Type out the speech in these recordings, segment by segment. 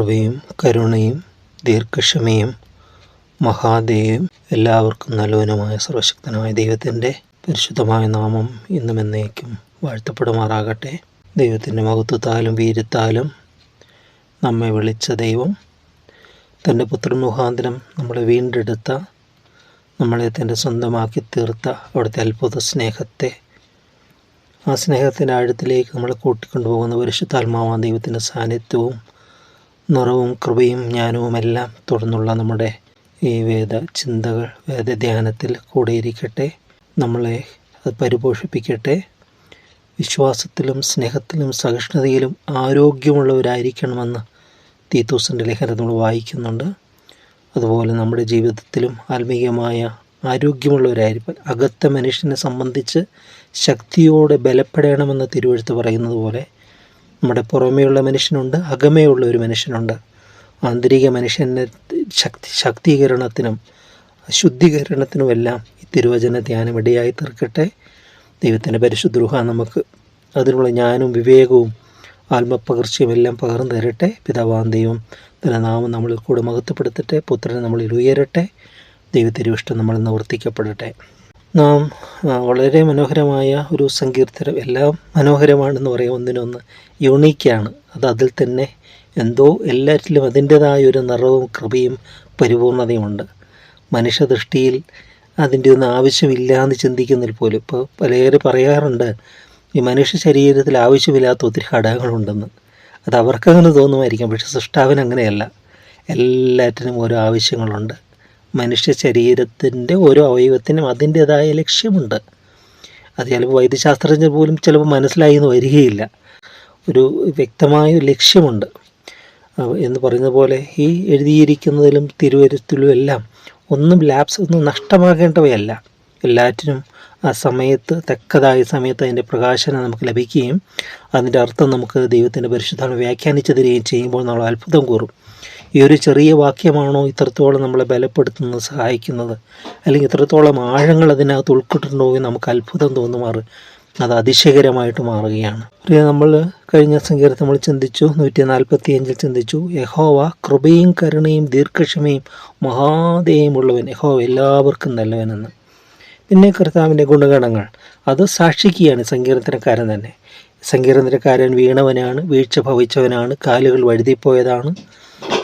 കൃപയും കരുണയും ദീർഘക്ഷമയും മഹാദേവും എല്ലാവർക്കും നല്ലവനുമായ സർവശക്തനായ ദൈവത്തിന്റെ പരിശുദ്ധമായ നാമം ഇന്നും എന്നേക്കും വാഴ്ത്തപ്പെടുമാറാകട്ടെ. ദൈവത്തിന്റെ മഹത്വത്താലും വീര്യത്താലും നമ്മെ വിളിച്ച ദൈവം തന്റെ പുത്രൻ മുഖാന്തരം നമ്മളെ വീണ്ടെടുത്ത നമ്മളെ തന്റെ സ്വന്തമാക്കി തീർത്ത അവിടുത്തെ അത്ഭുത സ്നേഹത്തെ ആ സ്നേഹത്തിന്റെ ആഴത്തിലേക്ക് നമ്മളെ കൂട്ടിക്കൊണ്ടുപോകുന്ന പരിശുദ്ധാത്മാവാ ദൈവത്തിന്റെ സാന്നിധ്യവും നിറവും കൃപയും ജ്ഞാനവുമെല്ലാം തുടർന്നുള്ള നമ്മുടെ ഈ വേദ ചിന്തകൾ വേദധ്യാനത്തിൽ കൂടിയിരിക്കട്ടെ. നമ്മളെ അത് പരിപോഷിപ്പിക്കട്ടെ. വിശ്വാസത്തിലും സ്നേഹത്തിലും സഹിഷ്ണുതയിലും ആരോഗ്യമുള്ളവരായിരിക്കണമെന്ന് തീത്തൂസിന്റെ ലേഖനം നമ്മൾ വായിക്കുന്നുണ്ട്. അതുപോലെ നമ്മുടെ ജീവിതത്തിലും ആത്മീയമായ ആരോഗ്യമുള്ളവരായിരിക്കും അകത്ത മനുഷ്യനെ സംബന്ധിച്ച് ശക്തിയോടെ ബലപ്പെടണമെന്ന് തിരുവഴുത്ത് പറയുന്നത് പോലെ നമ്മുടെ പുറമേയുള്ള മനുഷ്യനുണ്ട് അകമേയുള്ള ഒരു മനുഷ്യനുണ്ട്. ആന്തരിക മനുഷ്യന്റെ ശക്തി ശക്തീകരണത്തിനും ശുദ്ധീകരണത്തിനുമെല്ലാം ഈ തിരുവചന ധ്യാനം ഇടയായി തീർക്കട്ടെ. ദൈവത്തിന്റെ പരിശുദ്രൂഹ നമുക്ക് അതിനുള്ള ജ്ഞാനവും വിവേകവും ആത്മപകർച്ചയും എല്ലാം പകർന്നു തരട്ടെ. പിതാവാൻ ദൈവം തന്നെ നാമം നമ്മളിൽ കൂടെ മഹത്വപ്പെടുത്തട്ടെ. പുത്രനെ നമ്മളിൽ ഉയരട്ടെ. ദൈവത്തിരുവിഷ്ടം നമ്മൾ നിവർത്തിക്കപ്പെടട്ടെ. നാം വളരെ മനോഹരമായ ഒരു സങ്കീർത്തനം എല്ലാം മനോഹരമാണെന്ന് പറയാം. ഒന്നിനൊന്ന് യുണീക്കാണ്. അത് അതിൽ തന്നെ എന്തോ എല്ലാറ്റിലും അതിന്റേതായ ഒരു നിറവും കൃപയും പരിപൂർണതയുമുണ്ട്. മനുഷ്യദൃഷ്ടിയിൽ അതിന്റെ ഒന്നും ആവശ്യമില്ല എന്ന് ചിന്തിക്കുന്നതിൽ പോലും ഇപ്പോൾ പലരും പറയാറുണ്ട് ഈ മനുഷ്യ ശരീരത്തിൽ ആവശ്യമില്ലാത്ത ഒത്തിരി ഘടകങ്ങളുണ്ടെന്ന്. അത് അവർക്കങ്ങനെ തോന്നുമായിരിക്കാം പക്ഷേ സൃഷ്ടാവിന് അങ്ങനെയല്ല. എല്ലാറ്റിനും ഓരോ ആവശ്യങ്ങളുണ്ട്. മനുഷ്യ ശരീരത്തിന്റെ ഓരോ അവയവത്തിനും അതിന്റേതായ ലക്ഷ്യമുണ്ട്. അത് ചിലപ്പോൾ വൈദ്യശാസ്ത്രജ്ഞർ പോലും ചിലപ്പോൾ മനസ്സിലായി എന്ന് വരികയില്ല. ഒരു വ്യക്തമായ ലക്ഷ്യമുണ്ട്. എന്ന് പറയുന്ന പോലെ ഈ എഴുതിയിരിക്കുന്നതിലും തിരുവരുത്തിലും എല്ലാം ഒന്നും ലാബ്സ് ഒന്നും നഷ്ടമാകേണ്ടവയല്ല. എല്ലാറ്റിനും ആ സമയത്ത് തക്കതായ സമയത്ത് അതിന്റെ പ്രകാശനം നമുക്ക് ലഭിക്കുകയും അതിന്റെ അർത്ഥം നമുക്ക് ദൈവത്തിന്റെ പരിശുദ്ധമാണ് വ്യാഖ്യാനിച്ചു തരികയും ചെയ്യുമ്പോൾ നമ്മൾ അത്ഭുതം കൂറും. ഈ ഒരു ചെറിയ വാക്യമാണോ ഇത്രത്തോളം നമ്മളെ ബലപ്പെടുത്തുന്നത് സഹായിക്കുന്നത്? അല്ലെങ്കിൽ ഇത്രത്തോളം ആഴങ്ങൾ അതിനകത്ത് ഉൾക്കൊണ്ടിട്ടുണ്ടോ എന്ന് നമുക്ക് അത്ഭുതം തോന്നുമാറ് അത് അതിശയകരമായിട്ട് മാറുകയാണ്. നമ്മൾ കഴിഞ്ഞ സങ്കീർത്തം നമ്മൾ ചിന്തിച്ചു നൂറ്റി നാൽപ്പത്തി അഞ്ചിൽ ചിന്തിച്ചു യഹോവ കൃപയും കരുണയും ദീർഘക്ഷമയും മഹാദേയമുള്ളവൻ യഹോവ എല്ലാവർക്കും നല്ലവനെന്ന്. പിന്നെ കർത്താവിന്റെ ഗുണഗണങ്ങൾ അത് സാക്ഷിക്കുകയാണ് സങ്കീർത്തനക്കാരൻ തന്നെ. സങ്കീർത്തനക്കാരൻ വീണവനാണ് വീഴ്ച ഭവിച്ചവനാണ് കാലുകൾ വഴുതിപ്പോയതാണ്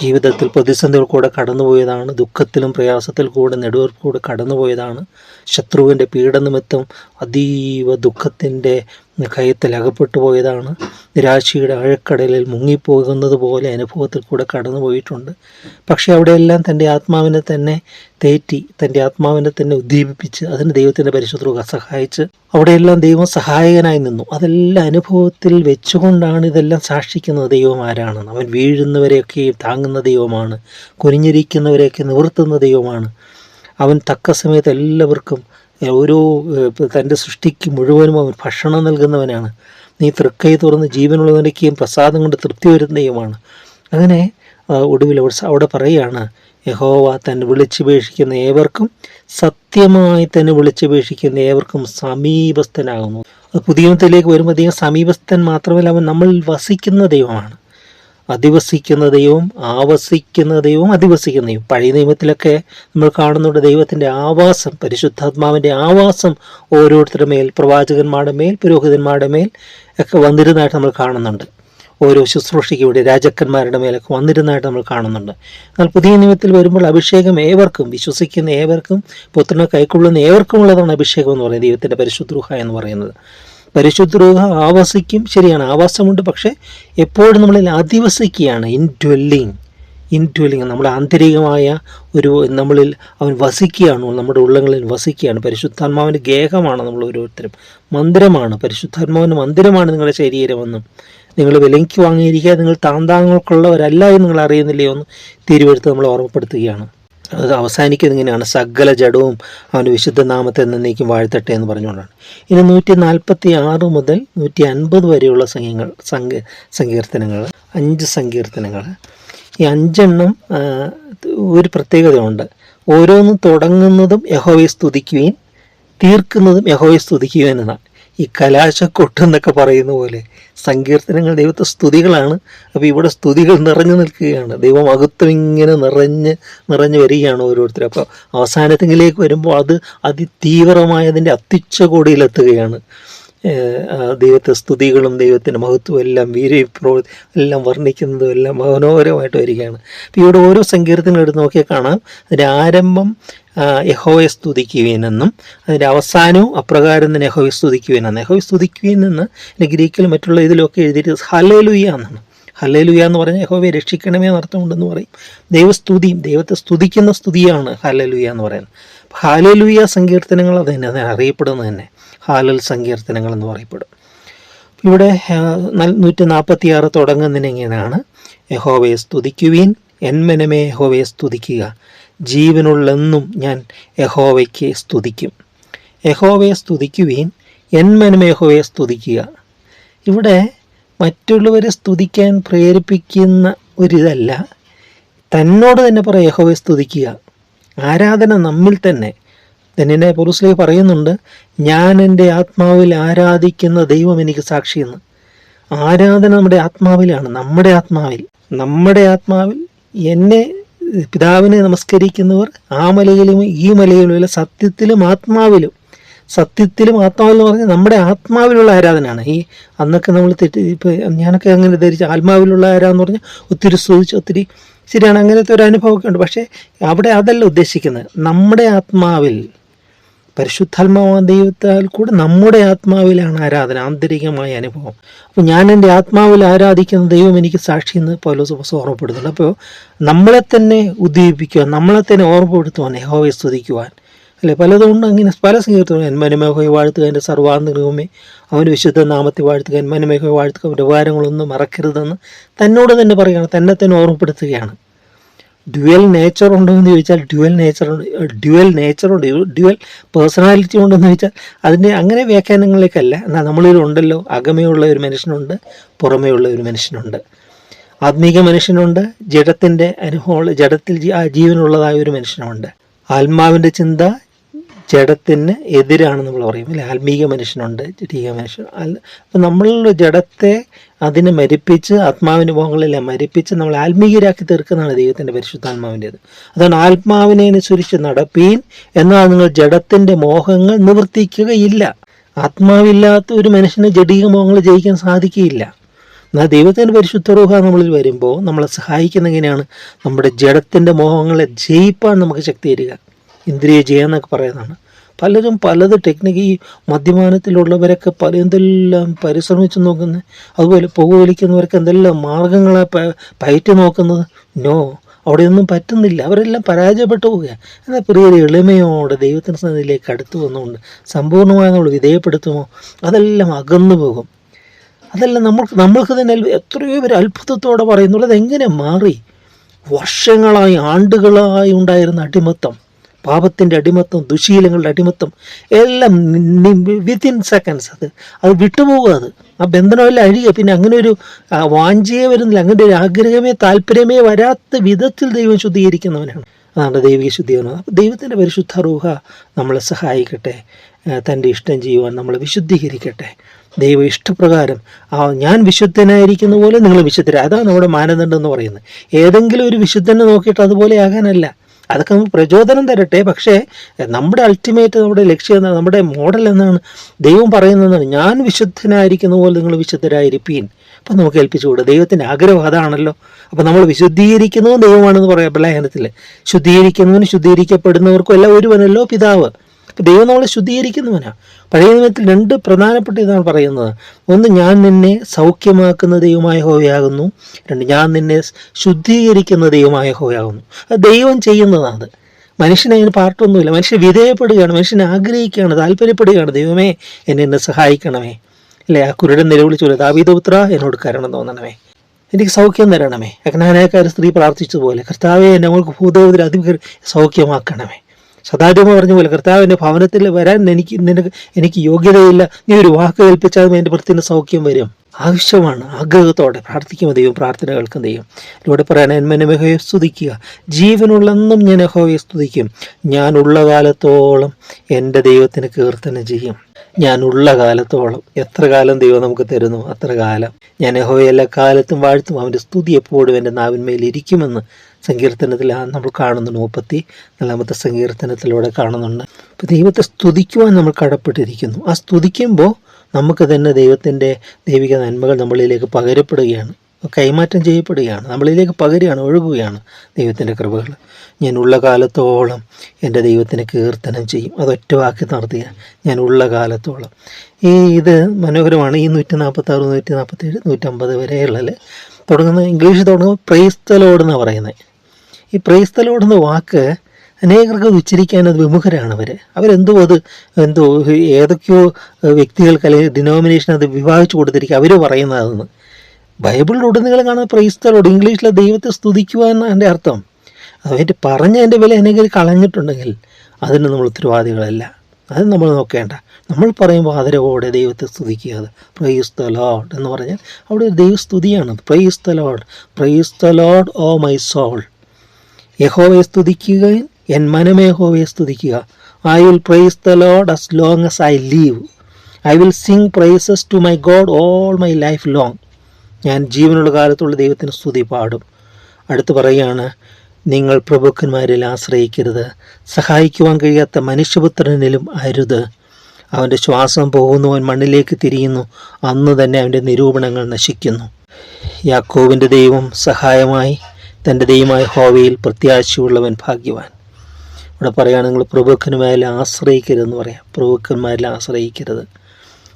ജീവിതത്തിൽ പ്രതിസന്ധികൾ കൂടെ കടന്നുപോയതാണ് ദുഃഖത്തിലും പ്രയാസത്തിൽ കൂടെ നെടുവർപ്പ് കൂടെ കടന്നുപോയതാണ്. ശത്രുവിന്റെ പീഡനിമിത്തം അതീവ ദുഃഖത്തിന്റെ കയത്തിൽ അകപ്പെട്ടു പോയതാണ്. നിരാശയുടെ ആഴക്കടലിൽ മുങ്ങിപ്പോകുന്നത് പോലെ അനുഭവത്തിൽ കൂടെ കടന്നു പോയിട്ടുണ്ട് പക്ഷേ അവിടെയെല്ലാം തന്റെ ആത്മാവിനെ തന്നെ തേറ്റി തന്റെ ആത്മാവിനെ തന്നെ ഉദ്ദീപിപ്പിച്ച് അതിന് ദൈവത്തിന്റെ പരിശുദ്ധ സഹായിച്ച് അവിടെയെല്ലാം ദൈവം സഹായകനായി നിന്നു. അതെല്ലാം അനുഭവത്തിൽ വെച്ചുകൊണ്ടാണ് ഇതെല്ലാം സാക്ഷിക്കുന്നത് ദൈവം ആരാണെന്ന് അവൻ വീഴുന്നവരെയൊക്കെ താങ്ങുന്ന ദൈവമാണ്. കുനിഞ്ഞിരിക്കുന്നവരെയൊക്കെ നിവർത്തുന്ന ദൈവമാണ്. അവൻ തക്ക സമയത്ത് എല്ലാവർക്കും ഓരോ തന്റെ സൃഷ്ടിക്ക് മുഴുവനും അവൻ ഭക്ഷണം നൽകുന്നവനാണ്. നീ തൃക്കൈ തുറന്ന് ജീവനുള്ളവനൊക്കെയും പ്രസാദം കൊണ്ട് തൃപ്തി വരുന്ന ദൈവമാണ്. അങ്ങനെ ഒടുവിൽ അവിടെ പറയുകയാണ് യഹോവ തന്നെ വിളിച്ചപേക്ഷിക്കുന്ന ഏവർക്കും സത്യമായി തന്നെ വിളിച്ചപേക്ഷിക്കുന്ന ഏവർക്കും സമീപസ്ഥനാകുന്നു. അത് പുതിയത്തിലേക്ക് വരുമ്പോൾ അധികം സമീപസ്ഥൻ മാത്രമല്ല അവൻ നമ്മൾ വസിക്കുന്ന ദൈവമാണ്. അധിവസിക്കുന്ന ദൈവം ആവസിക്കുന്ന ദൈവം അധിവസിക്കുന്ന ദൈവം പഴയ നിയമത്തിലൊക്കെ നമ്മൾ കാണുന്നുണ്ട് ദൈവത്തിന്റെ ആവാസം പരിശുദ്ധാത്മാവിന്റെ ആവാസം ഓരോരുത്തരുടെ മേൽ പ്രവാചകന്മാരുടെ മേൽ പുരോഹിതന്മാരുടെ മേൽ ഒക്കെ വന്നിരുന്നതായിട്ട് നമ്മൾ കാണുന്നുണ്ട്. ഓരോ ശുശ്രൂഷയ്ക്ക് വേണ്ടി രാജാക്കന്മാരുടെ മേലൊക്കെ വന്നിരുന്നതായിട്ട് നമ്മൾ കാണുന്നുണ്ട്. എന്നാൽ പുതിയ നിയമത്തിൽ വരുമ്പോൾ അഭിഷേകം ഏവർക്കും വിശ്വസിക്കുന്ന ഏവർക്കും പുത്രനെ കൈക്കൊള്ളുന്ന ഏവർക്കും ഉള്ളതാണ് അഭിഷേകം എന്ന് പറയുന്നത് ദൈവത്തിന്റെ പരിശുദ്രൂഹ എന്ന് പറയുന്നത്. പരിശുദ്രൂഹ ആവാസിക്കും ശരിയാണ് ആവാസമുണ്ട് പക്ഷേ എപ്പോഴും നമ്മളിൽ അധിവസിക്കുകയാണ് ഇൻ ഡ്വെല്ലിങ് ഇൻ ഡ്വെല്ലിങ് നമ്മുടെ ആന്തരികമായ ഒരു നമ്മളിൽ അവൻ വസിക്കുകയാണ് നമ്മുടെ ഉള്ളങ്ങളിൽ വസിക്കുകയാണ്. പരിശുദ്ധാത്മാവിന്റെ ഗേഹമാണ് നമ്മൾ ഓരോരുത്തരും. മന്ദിരമാണ് പരിശുദ്ധാത്മാവിന്റെ മന്ദിരമാണ് നിങ്ങളുടെ ശരീരമെന്നും. നിങ്ങൾ വിലയ്ക്ക് വാങ്ങിയിരിക്കുക നിങ്ങൾ താന്താങ്ങൾക്കുള്ളവരല്ല എന്ന് നിങ്ങൾ അറിയുന്നില്ലയോ എന്ന് തിരുവെടുത്ത് നമ്മൾ ഓർമ്മപ്പെടുത്തുകയാണ്. അത് അവസാനിക്കുന്നത് ഇങ്ങനെയാണ്. സകല ജഡവും അവന്റെ വിശുദ്ധ നാമത്തെ എന്നേക്കും വാഴ്ത്തട്ടെ എന്ന് പറഞ്ഞുകൊണ്ടാണ്. ഇനി നൂറ്റി നാൽപ്പത്തി ആറ് മുതൽ നൂറ്റി അൻപത് വരെയുള്ള സംഘങ്ങൾ സംഘ സങ്കീർത്തനങ്ങൾ അഞ്ച് സങ്കീർത്തനങ്ങൾ. ഈ അഞ്ചെണ്ണം ഒരു പ്രത്യേകതയുണ്ട്. ഓരോന്നും തുടങ്ങുന്നതും യഹോവയെ സ്തുതിക്കുകയും തീർക്കുന്നതും യഹോവയെ സ്തുതിക്കുകയും എന്നതാണ് ഈ കലാശക്കൊട്ട് എന്നൊക്കെ പറയുന്ന പോലെ സങ്കീർത്തനങ്ങൾ ദൈവത്തെ സ്തുതികളാണ്. അപ്പോൾ ഇവിടെ സ്തുതികൾ നിറഞ്ഞു നിൽക്കുകയാണ്. ദൈവം ദൈവമഹത്വം ഇങ്ങനെ നിറഞ്ഞ് നിറഞ്ഞു വരികയാണ് ഓരോരുത്തർ. അപ്പോൾ അവസാനത്തെങ്കിലേക്ക് വരുമ്പോൾ അത് അതിതീവ്രമായതിന്റെ അത്യുച്ച കോടിയിലെത്തുകയാണ് ആ ദൈവത്തെ സ്തുതികളും ദൈവത്തിന്റെ മഹത്വം എല്ലാം വീരപ്രോ എല്ലാം വർണിക്കുന്നതും എല്ലാം മനോഹരമായിട്ട് വരികയാണ്. അപ്പോൾ ഇവിടെ ഓരോ സങ്കീർത്തനം എടുത്ത് നോക്കിയാൽ കാണാം. അതിന്റെ ആരംഭം യഹോയെ സ്തുതിക്കുവേനെന്നും സ്തുതിക്കുവീനെന്നും അതിന്റെ അവസാനവും അപ്രകാരം തന്നെ യഹോയെ സ്തുതിക്കുവേനെന്ന്. യഹോയെ സ്തുതിക്കുവീൻ എന്ന് ഗ്രീക്കിൽ മറ്റുള്ള ഇതിലൊക്കെ എഴുതിയിട്ട് ഹലേലുയ എന്നാണ്. ഹലേലുയ എന്ന് പറഞ്ഞാൽ യഹോവയെ രക്ഷിക്കണമേ എന്നർത്ഥമുണ്ടെന്ന് പറയും. ദൈവസ്തുതിയും ദൈവത്തെ സ്തുതിക്കുന്ന സ്തുതിയാണ് ഹലേലുയ എന്ന് പറയുന്നത്. ഹാലലുയ സങ്കീർത്തനങ്ങൾ അത് തന്നെ അറിയപ്പെടുന്നത് തന്നെ. ഹാലൽ സങ്കീർത്തനങ്ങൾ എന്ന് പറയപ്പെടും. ഇവിടെ നൂറ്റി നാൽപ്പത്തി ആറ് യഹോവയെ സ്തുതിക്കുവീൻ എന്മനമേ യഹോവയെ സ്തുതിക്കുക. ജീവനുള്ളെന്നും ഞാൻ യഹോവയ്ക്ക് സ്തുതിക്കും. യഹോവയെ സ്തുതിക്കുവീൻ എന്മനമേ യഹോവയെ സ്തുതിക്കുക. ഇവിടെ മറ്റുള്ളവരെ സ്തുതിക്കാൻ പ്രേരിപ്പിക്കുന്ന ഒരിതല്ല തന്നോട് തന്നെ പറയാം യഹോവയെ സ്തുതിക്കുക. ആരാധന നമ്മിൽ തന്നെ തന്നെ പുറുസ്ലി പറയുന്നുണ്ട് ഞാൻ എന്റെ ആത്മാവിൽ ആരാധിക്കുന്ന ദൈവം എനിക്ക് സാക്ഷിയെന്ന് ആരാധന നമ്മുടെ ആത്മാവിലാണ് നമ്മുടെ ആത്മാവിൽ. നമ്മുടെ ആത്മാവിൽ എന്നെ പിതാവിനെ നമസ്കരിക്കുന്നവർ ആ മലയിലും ഈ മലയിലും സത്യത്തിലും ആത്മാവിലും. സത്യത്തിലും ആത്മാവെന്ന് പറഞ്ഞാൽ നമ്മുടെ ആത്മാവിലുള്ള ആരാധനയാണ്. ഈ അന്നൊക്കെ നമ്മൾ തെറ്റി ഇപ്പോൾ ഞാനൊക്കെ അങ്ങനെ ധരിച്ച ആത്മാവിലുള്ള ആരാധന എന്ന് പറഞ്ഞാൽ ഒത്തിരി സ്തുതിച്ച് ഒത്തിരി ശരിയാണ് അങ്ങനത്തെ ഒരു അനുഭവമൊക്കെ ഉണ്ട്. പക്ഷേ അവിടെ അതല്ല ഉദ്ദേശിക്കുന്നത്. നമ്മുടെ ആത്മാവിൽ പരിശുദ്ധാത്മാവാൻ ദൈവത്താൽ കൂടെ നമ്മുടെ ആത്മാവിലാണ് ആരാധന ആന്തരികമായ അനുഭവം. അപ്പോൾ ഞാൻ എന്റെ ആത്മാവിൽ ആരാധിക്കുന്ന ദൈവം എനിക്ക് സാക്ഷി എന്ന് പൗലോസ് ബസ് അപ്പോൾ നമ്മളെ തന്നെ ഉദ്ദീപിക്കുക നമ്മളെ തന്നെ ഓർമ്മപ്പെടുത്തുവാൻ യഹോവയെ സ്തുതിക്കുവാൻ. അല്ലെ? പലതുകൊണ്ട് അങ്ങനെ പല സങ്കീർത്തനം എന്മനുമേഹോയെ വാഴ്ത്തുക എന്റെ സർവാന്തരവുമേ അവന്റെ വിശുദ്ധ നാമത്തെ വാഴ്ത്തുക എന്മനുമേഹോയെ വാഴ്ത്തുക അവന്റെ ഉപകാരങ്ങളൊന്നും മറക്കരുതെന്ന് തന്നോട് തന്നെ പറയുകയാണ് തന്നെ തന്നെ ഓർമ്മപ്പെടുത്തുകയാണ്. ഡ്യുവൽ നേച്ചർ ഉണ്ടോ എന്ന് ചോദിച്ചാൽ ഡ്യുവൽ നേച്ചർ ഉണ്ട്. ഡ്യുവൽ നേച്ചർ ഉണ്ട്. ഡ്യുവൽ പേഴ്സണാലിറ്റി ഉണ്ടെന്ന് ചോദിച്ചാൽ അതിന്റെ അങ്ങനെ വ്യാഖ്യാനങ്ങളിലേക്കല്ല. എന്നാൽ നമ്മളിൽ ഉണ്ടല്ലോ അകമയുള്ള ഒരു മനുഷ്യനുണ്ട് പുറമേയുള്ള ഒരു മനുഷ്യനുണ്ട്. ആത്മീക മനുഷ്യനുണ്ട് ജഡത്തിന്റെ അനുഭവം ജഡത്തിൽ ജീവനുള്ളതായ ഒരു മനുഷ്യനുണ്ട്. ആത്മാവിന്റെ ചിന്ത ജഡത്തിന് എതിരാണെന്ന് നമ്മൾ പറയും. അല്ലെ? ആത്മീക മനുഷ്യനുണ്ട് ജഡീക മനുഷ്യൻ. അപ്പം നമ്മളുടെ ജഡത്തെ അതിനെ മരിപ്പിച്ച് ആത്മാവിന്റെ മുഖങ്ങളെല്ലാം മരിപ്പിച്ച് നമ്മൾ ആത്മീയരാക്കി തീർക്കുന്നതാണ് ദൈവത്തിന്റെ പരിശുദ്ധാത്മാവിന്റേത്. അതാണ് ആത്മാവിനെ അനുസരിച്ച് നടപ്പീൻ എന്നാൽ നിങ്ങൾ ജഡത്തിന്റെ മോഹങ്ങൾ നിവർത്തിക്കുകയില്ല. ആത്മാവില്ലാത്ത ഒരു മനുഷ്യന് ജഡീക മോഹങ്ങൾ ജയിക്കാൻ സാധിക്കുകയില്ല. എന്നാൽ ദൈവത്തിന്റെ പരിശുദ്ധ റൂഹ നമ്മളിൽ വരുമ്പോൾ നമ്മളെ സഹായിക്കുന്ന എങ്ങനെയാണ്? നമ്മുടെ ജഡത്തിന്റെ മോഹങ്ങളെ ജയിപ്പാൻ നമുക്ക് ശക്തി തരിക. ഇന്ദ്രിയ ജയം എന്നൊക്കെ പറയുന്നതാണ്. പലരും പലത് ടെക്നിക്ക് ഈ മദ്യപാനത്തിലുള്ളവരൊക്കെ പല എന്തെല്ലാം പരിശ്രമിച്ചു നോക്കുന്നത് അതുപോലെ പുകവലിക്കുന്നവർക്ക് എന്തെല്ലാം മാർഗങ്ങളെ പയറ്റി നോക്കുന്നത്? നോ അവിടെയൊന്നും പറ്റുന്നില്ല. അവരെല്ലാം പരാജയപ്പെട്ടു പോവുക എന്നാൽ പ്രിയരെ എളിമയോടെ ദൈവത്തിന്റെ സന്നിധിയിലേക്ക് അടുത്തു വന്നുകൊണ്ട് സമ്പൂർണമായി നമ്മൾ വിധേയപ്പെടുത്തുമോ? അതെല്ലാം അകന്നു പോകും. അതെല്ലാം നമ്മൾക്ക് നമ്മൾക്ക് തന്നെ എത്രയോ പേര് അത്ഭുതത്തോടെ പറയുന്നുള്ളത് എങ്ങനെ മാറി? വർഷങ്ങളായി ആണ്ടുകളായി ഉണ്ടായിരുന്ന അടിമത്തം. പാപത്തിന്റെ അടിമത്തം ദുശീലങ്ങളുടെ അടിമത്തം എല്ലാം വിത്തിൻ സെക്കൻഡ്സ് അത്. അത് വിട്ടുപോകുക അത്. ആ ബന്ധനമെല്ലാം അഴിയുക. പിന്നെ അങ്ങനെ ഒരു വാഞ്ചിയെ വരുന്നില്ല. അങ്ങനെ ഒരു ആഗ്രഹമേ താല്പര്യമേ വരാത്ത വിധത്തിൽ ദൈവം ശുദ്ധീകരിക്കുന്നവനാണ്. അതാണ് ദൈവിക ശുദ്ധീകരണം. അപ്പോൾ ദൈവത്തിന്റെ പരിശുദ്ധ റൂഹ നമ്മളെ സഹായിക്കട്ടെ. തന്റെ ഇഷ്ടം ചെയ്യുവാൻ നമ്മളെ വിശുദ്ധീകരിക്കട്ടെ. ദൈവ ഇഷ്ടപ്രകാരം ആ ഞാൻ വിശുദ്ധനായിരിക്കുന്ന പോലെ നിങ്ങൾ വിശുദ്ധരാ. അതാണ് നമ്മുടെ മാനദണ്ഡം എന്ന് പറയുന്നത്. ഏതെങ്കിലും ഒരു വിശുദ്ധനെ നോക്കിയിട്ട് അതുപോലെ ആകാനല്ല. അതൊക്കെ നമുക്ക് പ്രചോദനം തരട്ടെ. പക്ഷേ നമ്മുടെ അൾട്ടിമേറ്റ് നമ്മുടെ ലക്ഷ്യം എന്താണ് നമ്മുടെ മോഡൽ എന്നാണ് ദൈവം പറയുന്നതെന്നാണ്. ഞാൻ വിശുദ്ധനായിരിക്കുന്ന പോലെ നിങ്ങൾ വിശുദ്ധരായിരിക്കും അപ്പം നമുക്ക് ഏൽപ്പിച്ചു കൂടുക ദൈവത്തിന്റെ ആഗ്രഹം അതാണല്ലോ. അപ്പം നമ്മൾ വിശുദ്ധീകരിക്കുന്നതും ദൈവമാണെന്ന് പറയാം. ലേഖനത്തിൽ ശുദ്ധീകരിക്കുന്നവനും ശുദ്ധീകരിക്കപ്പെടുന്നവർക്കും എല്ലാം ഒരുവനല്ലോ പിതാവ്. ദൈവം നമ്മളെ ശുദ്ധീകരിക്കുന്നവനാണ് പഴയ നിയമത്തിൽ രണ്ട് പ്രധാനപ്പെട്ട ഇതാണ് പറയുന്നത്. ഒന്ന് ഞാൻ നിന്നെ സൗഖ്യമാക്കുന്ന ദൈവമായ ഹോയാകുന്നു രണ്ട് ഞാൻ നിന്നെ ശുദ്ധീകരിക്കുന്ന ദൈവമായ ഹോയാകുന്നു അത് ദൈവം ചെയ്യുന്നതാണ്. മനുഷ്യനെ അതിന് പാർട്ടൊന്നുമില്ല. മനുഷ്യൻ വിധേയപ്പെടുകയാണ്. മനുഷ്യൻ ആഗ്രഹിക്കുകയാണ് താല്പര്യപ്പെടുകയാണ്. ദൈവമേ എന്നെ എന്നെ സഹായിക്കണമേ. അല്ലേ? ആ കുരുടൻ നിലവിളിച്ചു ദാവീദപുത്ര എന്നോട് കരണം തോന്നണമേ. എനിക്ക് സൗഖ്യം തരണമേ. അജ്ഞാനക്കാർ സ്ത്രീ പ്രാർത്ഥിച്ചതുപോലെ കർത്താവെ ഞങ്ങൾക്ക് ഭൂതോതിൽ അധികം സൗഖ്യമാക്കണമേ. സദാചാര്യമ പറഞ്ഞ പോലെ കർത്താവിന്റെ ഭവനത്തിൽ വരാൻ എനിക്ക് നിനക്ക് എനിക്ക് യോഗ്യതയില്ല. നീ ഒരു വാക്ക് കേൾപ്പിച്ചാലും എന്റെ വൃത്തിന്റെ സൗഖ്യം വരും. ആവശ്യമാണ് ആഗ്രഹത്തോടെ പ്രാർത്ഥിക്കുമ്പോൾ ദൈവം പ്രാർത്ഥന കേൾക്കും ദൈവം. ഇവിടെ പറയാൻ എന്മനമഹയെ സ്തുതിക്കുക. ജീവനുള്ളെന്നും ഞാൻ യഹോയെ സ്തുതിക്കും. ഞാൻ ഉള്ള കാലത്തോളം എന്റെ ദൈവത്തിന് കീർത്തനം ചെയ്യും. ഞാൻ ഉള്ള കാലത്തോളം എത്ര കാലം ദൈവം നമുക്ക് തരുന്നു? അത്ര കാലം. ഞാൻ യഹോയെ എല്ലാ കാലത്തും വാഴ്ത്തും. അവന്റെ സ്തുതി എപ്പോഴും എന്റെ നാവിന്മേൽ ഇരിക്കുമെന്ന് സങ്കീർത്തനത്തിൽ നമ്മൾ കാണുന്നുണ്ട്. മുപ്പത്തി നാലാമത്തെ സങ്കീർത്തനത്തിലൂടെ കാണുന്നുണ്ട്. അപ്പോൾ ദൈവത്തെ സ്തുതിക്കുവാൻ നമ്മൾ കടപ്പെട്ടിരിക്കുന്നു. ആ സ്തുതിക്കുമ്പോൾ നമുക്ക് തന്നെ ദൈവത്തിന്റെ ദൈവിക നന്മകൾ നമ്മളിലേക്ക് പകരപ്പെടുകയാണ്. കൈമാറ്റം ചെയ്യപ്പെടുകയാണ്. നമ്മളിലേക്ക് പകരുകയാണ് ഒഴുകുകയാണ് ദൈവത്തിന്റെ കൃപകൾ. ഞാൻ ഉള്ള കാലത്തോളം എന്റെ ദൈവത്തിന് കീർത്തനം ചെയ്യും. അതൊറ്റ വാക്കി നടത്തുക ഞാൻ ഉള്ള കാലത്തോളം. ഈ ഇത് മനോഹരമാണ്. ഈ നൂറ്റി നാൽപ്പത്തി ആറ് നൂറ്റി നാൽപ്പത്തേഴ് നൂറ്റമ്പത് വരെയുള്ളതിൽ തുടങ്ങുന്ന ഇംഗ്ലീഷ് തുടങ്ങുമ്പോൾ പ്രൈസ്തലോട് പറയുന്നത്. ഈ പ്രൈസ്തലോട് എന്ന വാക്ക് അനേകർക്ക് ഉച്ചരിക്കാൻ അത് വിമുഖരാണ് അവർ അവരെന്തോ അത് എന്തോ ഏതൊക്കെയോ വ്യക്തികൾക്ക് അല്ലെങ്കിൽ ഡിനോമിനേഷൻ അത് വിവാഹിച്ചു കൊടുത്തിരിക്കുക. അവർ പറയുന്നതെന്ന് ബൈബിളിലുടനീളം കാണുന്ന പ്രൈസ്തലോട് ഇംഗ്ലീഷിലെ ദൈവത്തെ സ്തുതിക്കുക എന്നാണ് എന്റെ അർത്ഥം. അതായിട്ട് പറഞ്ഞ എന്റെ വില എന്നെങ്കിലും കളഞ്ഞിട്ടുണ്ടെങ്കിൽ അതിന് നമ്മൾ ഉത്തരവാദികളല്ല. അത് നമ്മൾ നോക്കേണ്ട. നമ്മൾ പറയുമ്പോൾ ആദരവോടെ ദൈവത്തെ സ്തുതിക്കുക. പ്രൈസ് ദ ലോഡ് എന്ന് പറഞ്ഞാൽ അവിടെ ദൈവസ്തുതിയാണ്. Praise the Lord praise the Lord oh my soul. യഹോവയെ സ്തുതിക്കുക എൻ മനമേ യഹോവയെ സ്തുതിക്കുക. I will praise the Lord as long as I live. I will sing praises to my God all my life long. ഞാൻ ജീവനുള്ള കാലത്തുള്ള ദൈവത്തിന് സ്തുതി പാടും. അടുത്ത് പറയുകയാണ് നിങ്ങൾ പ്രഭുക്കന്മാരിൽ ആശ്രയിക്കരുത്. സഹായിക്കുവാൻ കഴിയാത്ത മനുഷ്യപുത്രനിലും അരുത്. അവന്റെ ശ്വാസം പോകുന്നവൻ മണ്ണിലേക്ക് തിരിയുന്നു. അന്ന് തന്നെ അവന്റെ നിരൂപണങ്ങൾ നശിക്കുന്നു. യാക്കോവിന്റെ ദൈവം സഹായമായി തന്റെ ദൈവമായ ഹോവയിൽ പ്രത്യാശയുള്ളവൻ ഭാഗ്യവാൻ. ഇവിടെ പറയുകയാണ് നിങ്ങൾ പ്രഭുക്കന്മാരിൽ ആശ്രയിക്കരുതെന്ന് പറയാം. പ്രഭുക്കന്മാരിൽ ആശ്രയിക്കരുത്.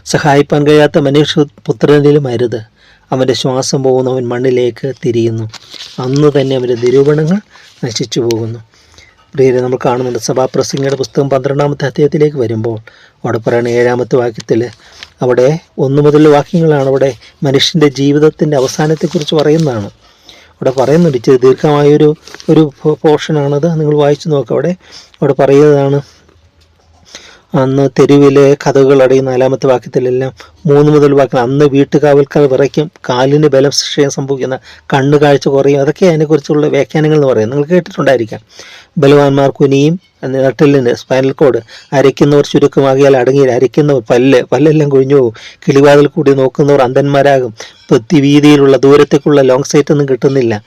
സഹായിപ്പാൻ കഴിയാത്ത മനുഷ്യ പുത്രനിലും അരുത്. അവന്റെ ശ്വാസം പോകുന്നവൻ മണ്ണിലേക്ക് തിരിയുന്നു. അന്ന് തന്നെ അവന്റെ നിരൂപണങ്ങൾ നശിച്ചു പോകുന്നു. പ്രിയരെ നമ്മൾ കാണുന്നുണ്ട് സഭാപ്രസംഗയുടെ പുസ്തകം പന്ത്രണ്ടാമത്തെ അധ്യായത്തിലേക്ക് വരുമ്പോൾ അവിടെ പറയുന്ന ഏഴാമത്തെ വാക്യത്തിൽ അവിടെ ഒന്നു മുതൽ വാക്യങ്ങളാണ് അവിടെ മനുഷ്യന്റെ ജീവിതത്തിന്റെ അവസാനത്തെക്കുറിച്ച് പറയുന്നതാണ്. അവിടെ പറയുന്നുണ്ട് ഇച്ചിരി ദീർഘമായൊരു ഒരു പോർഷനാണത്. നിങ്ങൾ വായിച്ചു നോക്കുക അവിടെ. അവിടെ പറയുന്നതാണ് അന്ന് തെരുവിലെ കഥകൾ അടയുന്ന നാലാമത്തെ വാക്യത്തിലെല്ലാം മൂന്ന് മുതൽ വാക്യം അന്ന് വീട്ടുകാവൽക്കാർ വിറയ്ക്കും കാലിന് ബലം ക്ഷയം സംഭവിക്കുന്ന കണ്ണു കാഴ്ച കുറയും. അതൊക്കെ അതിനെക്കുറിച്ചുള്ള വ്യാഖ്യാനങ്ങൾ എന്ന് പറയും നിങ്ങൾ കേട്ടിട്ടുണ്ടായിരിക്കാം. ബലവാന്മാർ കുനിയും നട്ടലിന് സ്പൈനൽ കോഡ് അരയ്ക്കുന്നവർ ചുരുക്കമാകിയാൽ അടങ്ങി അരയ്ക്കുന്നവർ പല്ല്. പല്ലെല്ലാം കുഴിഞ്ഞു പോകും. കിളിവാതിൽ കൂടി നോക്കുന്നവർ അന്ധന്മാരാകും. പൊത്തി വീതിയിലുള്ള ദൂരത്തേക്കുള്ള ലോങ് സൈറ്റ് ഒന്നും കിട്ടുന്നില്ല.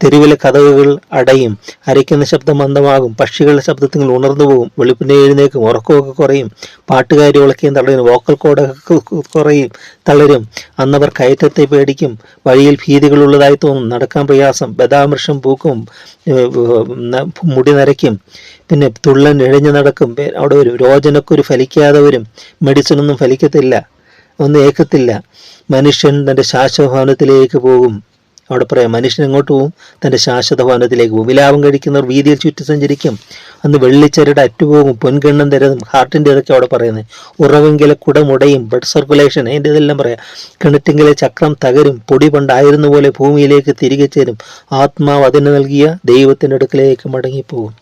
തെരുവിലെ കഥകൾ അടയും. അരയ്ക്കുന്ന ശബ്ദം മന്ദമാകും. പക്ഷികളുടെ ശബ്ദത്തിൽ ഉണർന്നു പോകും. വെളുപ്പിനെ എഴുന്നേക്കും ഉറക്കമൊക്കെ കുറയും. പാട്ടുകാരി ഉളക്കുകയും തളരും വോക്കൽ കോഡൊക്കെ കുറയും. തളരും. അന്നവർ കയറ്റത്തെ പേടിക്കും. വഴിയിൽ ഭീതികളുള്ളതായി തോന്നും. നടക്കാൻ പ്രയാസം. ബദാമൃഷം പൂക്കും മുടി നരയ്ക്കും. പിന്നെ തുള്ളൻ ഇഴഞ്ഞു നടക്കും. അവിടെ ഒരു രോചനക്കൊരു ഫലിക്കാതെ വരും. മെഡിസിനൊന്നും ഫലിക്കത്തില്ല. ഒന്നും ഏക്കത്തില്ല. മനുഷ്യൻ തന്റെ ശാശ്വഭവനത്തിലേക്ക് പോകും. അവിടെ പറയാം മനുഷ്യൻ എങ്ങോട്ട് പോവും? തന്റെ ശാശ്വത ഭവനത്തിലേക്ക് പോകും വിലാപം കഴിക്കുന്നവർ വീതിയിൽ ചുറ്റി സഞ്ചരിക്കും. അന്ന് വെള്ളിച്ചരട് അറ്റുപോകും പൊൻകണ്ണം തരും ഹാർട്ടിന്റെ ഇതൊക്കെ അവിടെ പറയുന്നത്. ഉറവെങ്കിലെ കുടമുടയും ബ്ലഡ് സർക്കുലേഷൻ അതിന്റെ ഇതെല്ലാം പറയാം. കിണറ്റിങ്കിലെ ചക്രം തകരും പൊടി പണ്ടായിരുന്ന പോലെ ഭൂമിയിലേക്ക് തിരികെ ചേരും. ആത്മാവ് അതിന് നൽകിയ ദൈവത്തിന്റെ അടുക്കലേക്ക് മടങ്ങിപ്പോകും.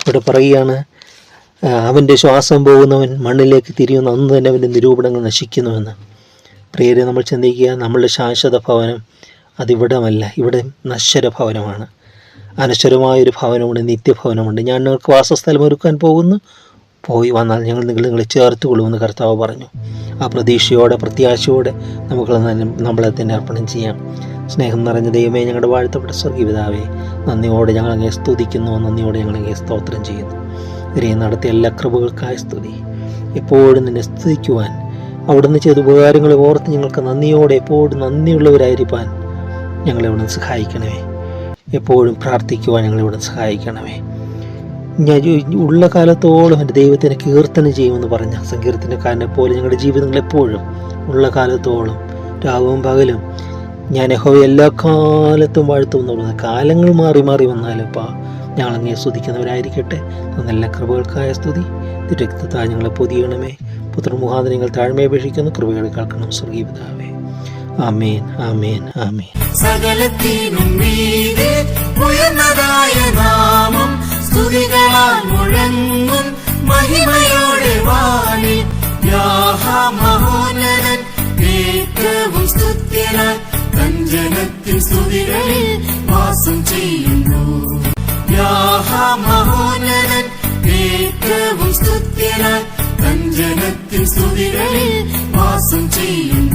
ഇവിടെ പറയുകയാണ് അവന്റെ ശ്വാസം പോകുന്നവൻ മണ്ണിലേക്ക് തിരിയുന്ന അന്ന് തന്നെ അവന്റെ നിരൂപണങ്ങൾ നശിക്കുന്നുവെന്ന്. പ്രിയരെ നമ്മൾ ചിന്തിക്കുക നമ്മളുടെ ശാശ്വത ഭവനം അതിവിടമല്ല. ഇവിടെ നശ്വര ഭവനമാണ് അനശ്വരമായൊരു ഭവനമുണ്ട് നിത്യഭവനമുണ്ട്. ഞാൻ നിങ്ങൾക്ക് വാസസ്ഥലം ഒരുക്കാൻ പോകുന്നു. പോയി വന്നാൽ ഞങ്ങൾ നിങ്ങൾ നിങ്ങളെ ചേർത്ത് കൊള്ളുമെന്ന് കർത്താവ് പറഞ്ഞു. ആ പ്രതീക്ഷയോടെ പ്രത്യാശയോടെ നമുക്ക് നമ്മളെ തന്നെ അർപ്പണം ചെയ്യാം. സ്നേഹം നിറഞ്ഞ ദൈവമേ ഞങ്ങളുടെ വാഴ്ത്തപ്പെട്ട സ്വർഗീപിതാവേ നന്ദിയോടെ ഞങ്ങൾ അങ്ങേ സ്തുതിക്കുന്നു. നന്ദിയോടെ ഞങ്ങൾ അങ്ങേ സ്തോത്രം ചെയ്യുന്നു. ഇവരെ നടത്തിയ എല്ലാ കൃപകൾക്കായ സ്തുതി. എപ്പോഴും നിന്നെ സ്തുതിക്കുവാൻ അവിടുന്ന് ചെയ്ത ഉപകാരങ്ങളെ ഓർത്ത് ഞങ്ങൾക്ക് നന്ദിയോടെ എപ്പോഴും നന്ദിയുള്ളവരായിരിക്കാൻ ഞങ്ങളെ ഇവിടെ സഹായിക്കണമേ. എപ്പോഴും പ്രാർത്ഥിക്കുവാൻ ഞങ്ങളെ ഇവിടെ സഹായിക്കണമേ. ഞാൻ ഉള്ള കാലത്തോളം എന്റെ ദൈവത്തിനെ കീർത്തനം ചെയ്യുമെന്ന് പറഞ്ഞ സങ്കീർത്തനക്കാരനെ പോലെ ഞങ്ങളുടെ ജീവിതങ്ങൾ എപ്പോഴും ഉള്ള കാലത്തോളം രാവും പകലും ഞാൻ യഹോവ എല്ലാ കാലത്തും വാഴ്ത്തും എന്ന് പറയുന്നത് കാലങ്ങൾ മാറി മാറി വന്നാലും പാ ഞങ്ങളങ്ങനെ സ്തുതിക്കുന്നവരായിരിക്കട്ടെ. നല്ല കൃപകൾക്കായ സ്തുതി. രക്തത്താൽ ഞങ്ങളെ പൊതിയണമേ. പുത്രമുഖാന്തരങ്ങൾ താഴ്മയപേക്ഷിക്കുന്നു കൃപകൾ കേൾക്കണം സ്വർഗീപിതാവേ ஆமீன் ஆமீன் ஆமீன். சகலத்தினும் மீது உயர்ந்ததாய நாமம் ஸ்துதிகளால் முழங்கும் மகிமையோடு வானில். யாஹா மகோனரன் கேட்கவும் ஸ்துத்தினார் தஞ்சனத்தின் ஸ்துதிகளில் வாசம் செய்யும் யாஹா மகோனரன் கேட்கவும் ஸ்துத்தினார் தஞ்சனத்தின் ஸ்துதிகளில் வாசம் செய்யும்